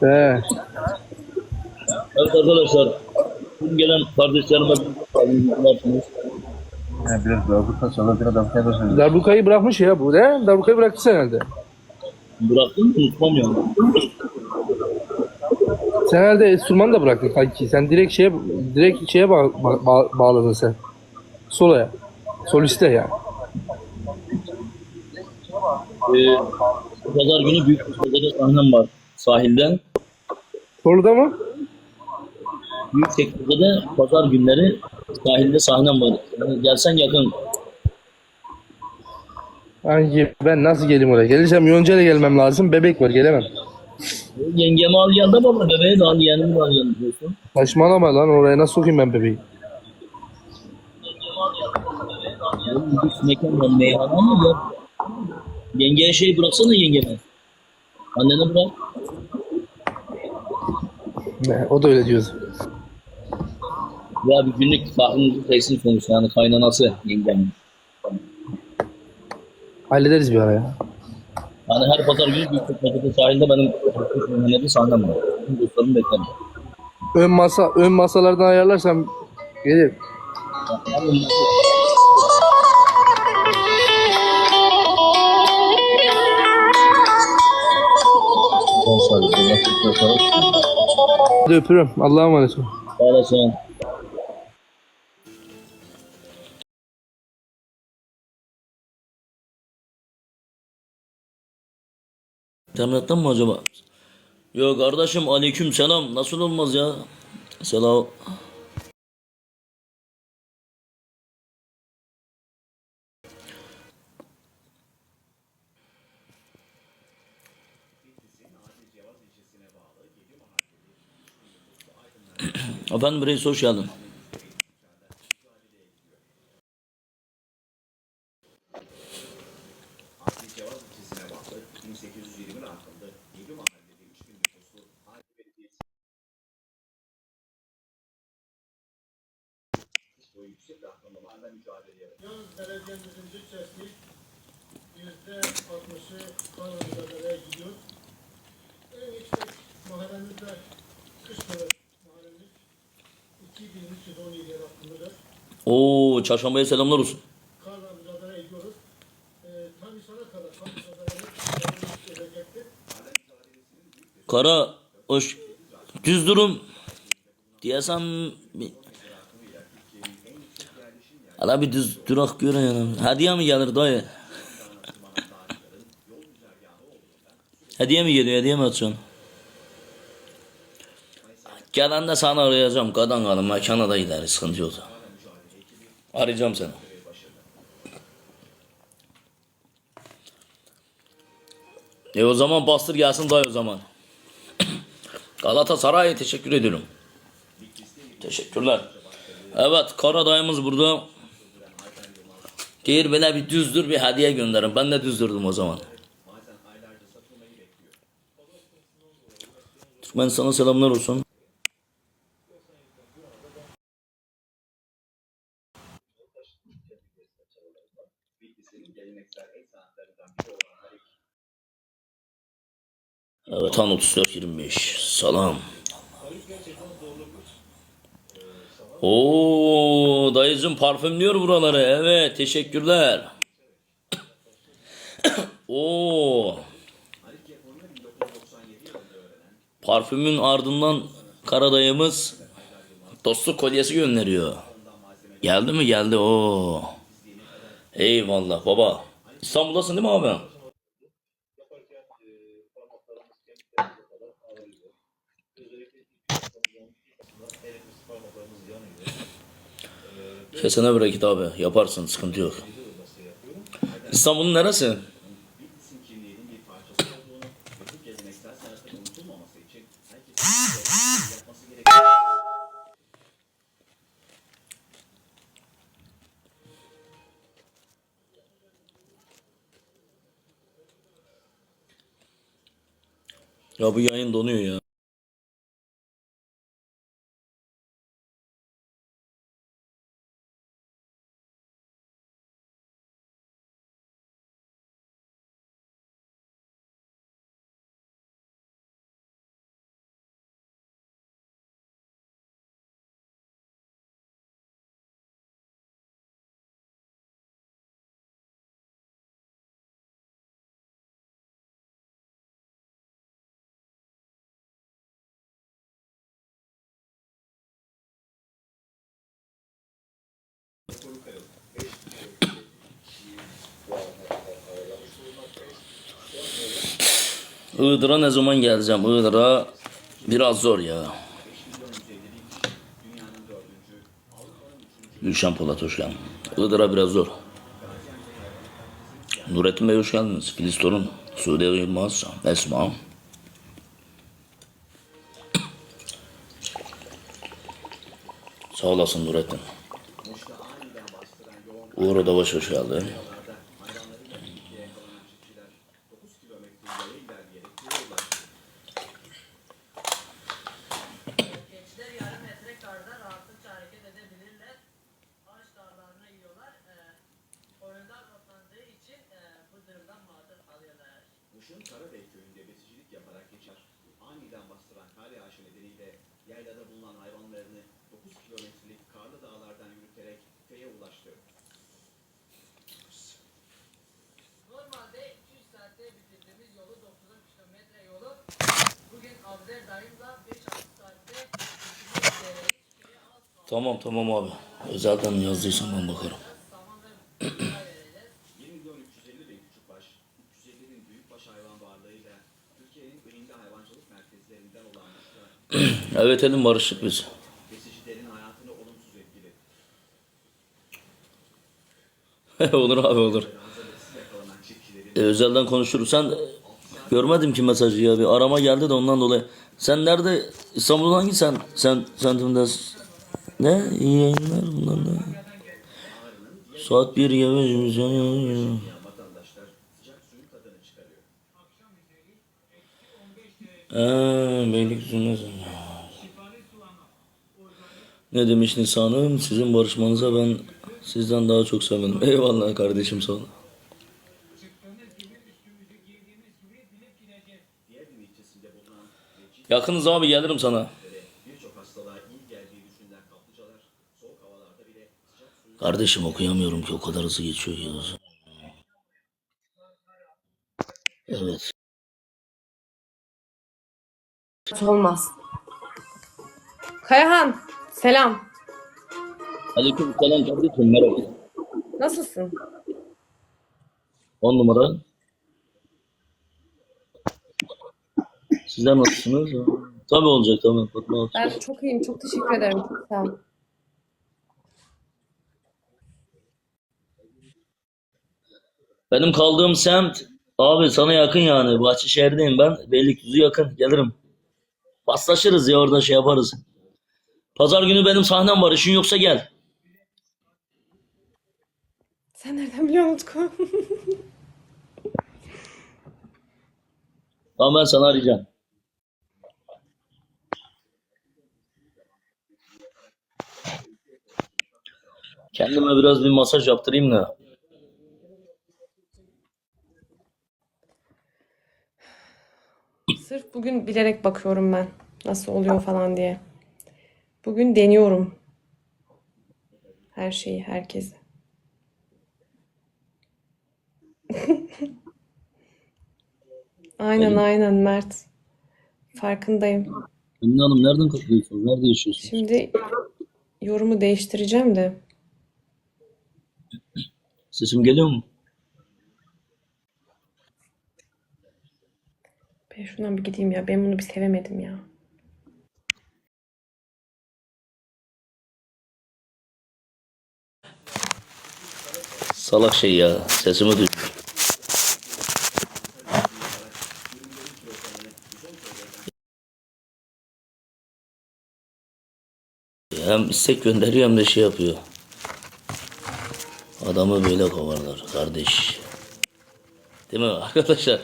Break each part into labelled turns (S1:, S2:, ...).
S1: He.
S2: Evet arkadaşlar. Bugün gelen kardeşlerime varsınız.
S3: Yani biraz darbuka sonra biraz darbuka yaparsınız.
S1: Darbukayı bırakmış ya bu ne? Darbukayı bıraktı sen herhalde.
S2: Bıraktım mı? unutmam yani.
S1: Sen herhalde enstrüman da bıraktın kanki. Sen direkt şeye direkt şeye bağ, bağ- bağ- bağladın sen. Soloya. Soliste ya.
S2: Ee, pazar günü büyük bir sahnem var sahilden.
S1: Soloda mı?
S2: Büyük Tekne'de pazar günleri sahilde sahnem var. Yani gelsen yakın.
S1: Hangi ben nasıl geleyim oraya? Gelirsem Yonca'yla gelmem lazım. Bebek var gelemem.
S2: Yengemi al yanında baba bebeği de al yeğenimi de al diyorsun.
S1: Saçmalama lan oraya nasıl sokayım ben bebeği?
S2: Bir mekan var meyhane ama ya. Yengeye şey bıraksana yengeme. Annene bırak.
S1: Ne, o da öyle diyordu.
S2: Ya bir günlük kahvenizi teksin sonuç yani kaynanası yengemin.
S1: Hallederiz bir ara ya.
S2: Yani her pazar günü büyük teknede sahilde benim meyhanede sahnem var. Tüm dostlarımı beklerim.
S1: Ön masa ön masalardan ayarlarsam gelir.
S2: Yani
S3: sadece. Nasıl yaparız?
S1: Hadi öpüyorum. Allah'a emanet ol.
S2: Sağ olasın. İnternetten mi acaba? Yok kardeşim aleyküm selam. Nasıl olmaz ya? Selam. Efendim reis hoş geldin.
S4: Yalnız belediyemizin
S2: Oo çarşambaya selamlar olsun.
S4: Ee.
S2: Kara hoş düz durum diyesem bir Hala bir düz durak göre yani. Hediye mi gelir dayı? hediye mi geliyor? Hediye mi atacaksın? Gelen de sana arayacağım. Kadan kalın mekana da gideriz. Sıkıntı yok. Arayacağım seni. E o zaman bastır gelsin dayı o zaman. Galatasaray teşekkür ediyorum. Teşekkürler. Evet Kara dayımız burada. Diğer böyle bir düzdür bir hediye gönderin. Ben de düzdürdüm o zaman. Türkmen sana selamlar olsun. Han 3425. Salam. Oo, dayıcım parfümlüyor buraları. Evet, teşekkürler. Oo. Parfümün ardından kara dayımız dostluk kolyesi gönderiyor. Geldi mi? Geldi. Oo. Eyvallah baba. İstanbul'dasın değil mi abi? Kesene bereket abi. Yaparsın. Sıkıntı yok. İstanbul'un neresi? Ya bu yayın donuyor ya. Iğdır'a ne zaman geleceğim? Iğdır'a biraz zor ya. Gülşen Polat hoş geldin. Iğdır'a biraz zor. Nurettin Bey hoş geldiniz. Filiz Torun, Sude Yılmaz, Esma. Sağ olasın Nurettin. Uğur Odabaş hoş geldin.
S5: Yaylada bulunan hayvanlarını 9 kilometrelik karlı dağlardan yürüterek köye ulaştı.
S6: Normalde 200 saatte bitirdiğimiz yolu 90 kilometre yolu bugün Abder dayımla 5-6 saatte
S2: Tamam tamam abi. Özelden yazdıysan ben bakarım. Evet elim barışık biz. olur abi olur. E, özelden konuşuruz. Sen görmedim ki mesajı ya. Bir arama geldi de ondan dolayı. Sen nerede? İstanbul'un hangi sen? Sen sentimde ne? İyi yayınlar bunlar ne? Saat 1 yavaş yani.
S5: çıkarıyor.
S2: Eee Beylikdüzü'nde Ne demiş Nisan'ım? Sizin barışmanıza ben sizden daha çok sevindim. Eyvallah kardeşim sağ ol. Yakınız abi gelirim sana. Kardeşim okuyamıyorum ki o kadar hızlı geçiyor ya. Evet.
S7: olmaz. Kayahan, selam.
S2: Aleyküm selam kardeşim merhaba.
S7: Nasılsın?
S2: On numara. Sizler nasılsınız? Tabii olacak tamam. Fatma
S7: Ben çok iyiyim, çok teşekkür ederim. Çok sağ ol.
S2: Benim kaldığım semt abi sana yakın yani. Bahçeşehir'deyim ben. Beylikdüzü yakın. Gelirim. Paslaşırız ya orada şey yaparız. Pazar günü benim sahnem var. İşin yoksa gel.
S7: Sen nereden biliyorsun Utku?
S2: Tamam ben sana arayacağım. Kendime biraz bir masaj yaptırayım da.
S7: Sırf bugün bilerek bakıyorum ben. Nasıl oluyor falan diye. Bugün deniyorum. Her şeyi, herkesi. Aynen aynen Mert. Farkındayım.
S2: Emine Hanım nereden katılıyorsunuz? Nerede yaşıyorsunuz?
S7: Şimdi yorumu değiştireceğim de.
S2: Sesim geliyor mu?
S7: Ben şundan bir gideyim ya. Ben bunu bir sevemedim ya.
S2: Salak şey ya. Sesimi duy. Hem istek gönderiyor hem de şey yapıyor. Adamı böyle kovarlar kardeş. Değil mi arkadaşlar?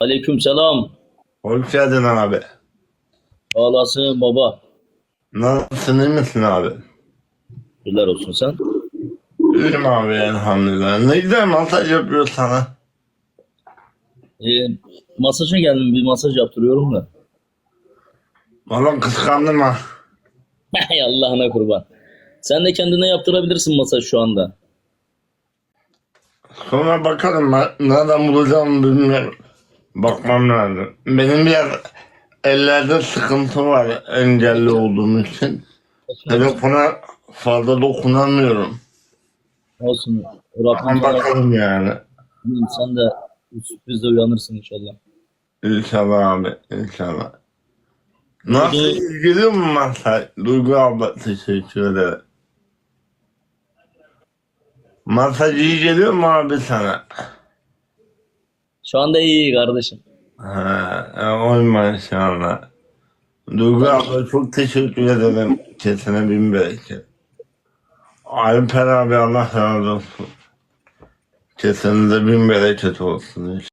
S2: Aleyküm selam.
S8: Hoş geldin abi.
S2: Ağlasın baba.
S8: Nasılsın iyi misin abi?
S2: Güler olsun sen.
S8: İyiyim abi elhamdülillah. Ne güzel masaj yapıyor sana.
S2: Ee, masaja geldim bir masaj yaptırıyorum da.
S8: Valla kıskandım ha.
S2: Hay Allah'ına kurban. Sen de kendine yaptırabilirsin masaj şu anda.
S8: Sonra bakalım ben nereden bulacağım bilmiyorum. Bakmam lazım. Benim bir yer ellerde sıkıntı var engelli olduğum için. Telefona fazla dokunamıyorum.
S2: Olsun.
S8: Ama bakalım yani.
S2: sen de sürprizle uyanırsın inşallah.
S8: İnşallah abi inşallah. Nasıl ilgili mi masaj? Duygu abla teşekkür ederim. Masaj iyi geliyor mu abi sana?
S2: Şu anda iyi kardeşim.
S8: Ha, e, oy maşallah. Duygu abla çok teşekkür ederim. Kesene bin bereket. Alper abi Allah razı olsun. Kesenize bin bereket olsun.